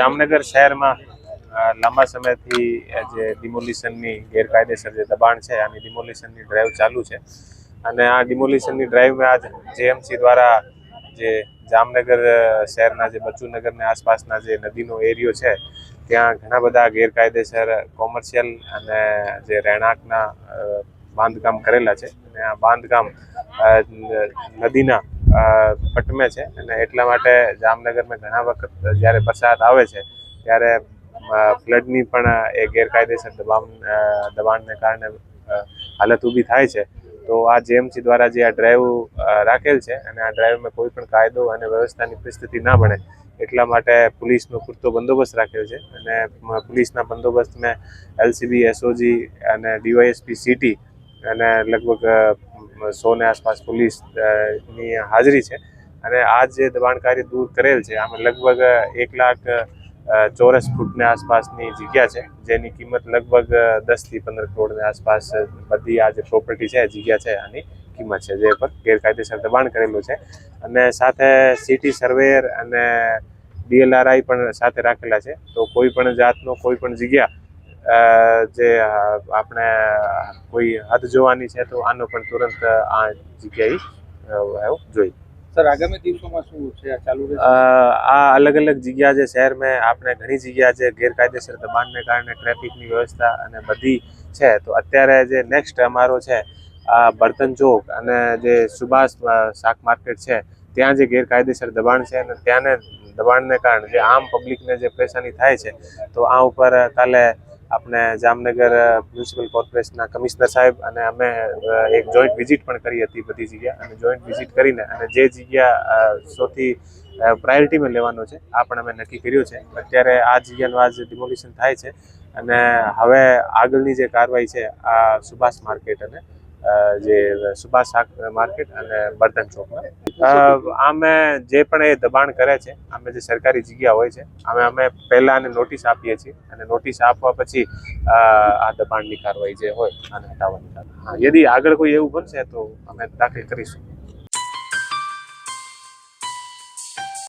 જામનગર શહેરમાં લાંબા સમયથી જે ડિમોલિશનની ગેરકાયદેસર જે દબાણ છે, આની ડિમોલિશનની ડ્રાઈવ ચાલુ છે. અને આ ડિમોલિશનની ડ્રાઈવમાં આજ જેએમસી દ્વારા જે જામનગર શહેરના જે બચુનગરને આસપાસના જે નદીનો એરિયો છે, ત્યાં ઘણા બધા ગેરકાયદેસર કોમર્શિયલ અને જે રહેણાંકના બાંધકામ કરેલા છે. અને આ બાંધકામ નદીના પટમે છે. અને એટલા માટે જામનગરમાં ઘણા વખત જ્યારે વરસાદ આવે છે, ત્યારે ફ્લડની પણ એ ગેરકાયદેસર દબાણ દબાણને કારણે હાલત ઊભી થાય છે. તો આ જેએમસી દ્વારા જે આ ડ્રાઈવ રાખેલ છે અને આ ડ્રાઈવમાં કોઈ પણ કાયદો અને વ્યવસ્થાની પરિસ્થિતિ ના બને, એટલા માટે પોલીસનો પૂરતો બંદોબસ્ત રાખેલ છે. અને પોલીસના બંદોબસ્તમાં એલસીબી, એસઓજી અને ડીવાયએસપી, સિટી અને લગભગ સોને આસપાસ પોલીસની હાજરી છે. અને આ જે દબાણકારી દૂર કરેલ છે, આમાં લગભગ એક લાખ ચોરસ ફૂટની આસપાસની જગ્યા છે, જેની કિંમત લગભગ દસથી પંદર કરોડની આસપાસ બધી આ જે પ્રોપર્ટી છે જગ્યા છે, આની કિંમત છે, જે પર ગેરકાયદેસર દબાણ કરેલું છે. અને સાથે સિટી સર્વેયર અને ડીએલઆરઆઈ પણ સાથે રાખેલા છે. તો કોઈ પણ જાતનો કોઈ પણ જગ્યા જે આપણે કોઈ હદ જોવાની છે તો આનો પણ તુરંત આ જગ્યાએ જોઈ. સર આગામી દિવસોમાં શું છે? આ ચાલુ આ અલગ અલગ જગ્યા જે શહેરમાં આપણે ઘણી જગ્યા જે ગેરકાયદેસર દબાણને કારણે ટ્રાફિકની વ્યવસ્થા અને બધી છે તો અત્યારે જે નેક્સ્ટ અમારો છે આ બર્તન ચોક અને જે સુભાષ શાક માર્કેટ છે ત્યાં જે ગેરકાયદેસર દબાણ છે અને ત્યાંને દબાણને કારણે જે આમ પબ્લિકને જે પરેશાની થાય છે તો આ ઉપર કાલે આપણે જામનગર મ્યુનિસિપલ કોર્પોરેશનના કમિશનર સાહેબ અને અમે એક જોઈન્ટ વિઝિટ પણ કરી હતી બધી જગ્યા અને જોઈન્ટ વિઝિટ કરીને અને જે જગ્યા સૌથી પ્રાયોરિટીમાં લેવાનો છે, આ પણ અમે નક્કી કર્યું છે. અત્યારે આ જગ્યાનું આજ ડિમોલિશન થાય છે. અને હવે આગળની જે કાર્યવાહી છે, આ સુભાષ માર્કેટ અને જે સુભાષ શાક માર્કેટ અને બર્તન ચોકમાં આમે જે પણ એ દબાણ કરે છે અમે જે સરકારી જગ્યા હોય છે અમે અમે પહેલા આને નોટિસ આપીએ છીએ અને નોટિસ આપવા પછી આ દબાણની કાર્યવાહી જે હોય, આને હટાવવાની. યદી આગળ કોઈ એવું બનશે તો અમે દાખલ કરીશું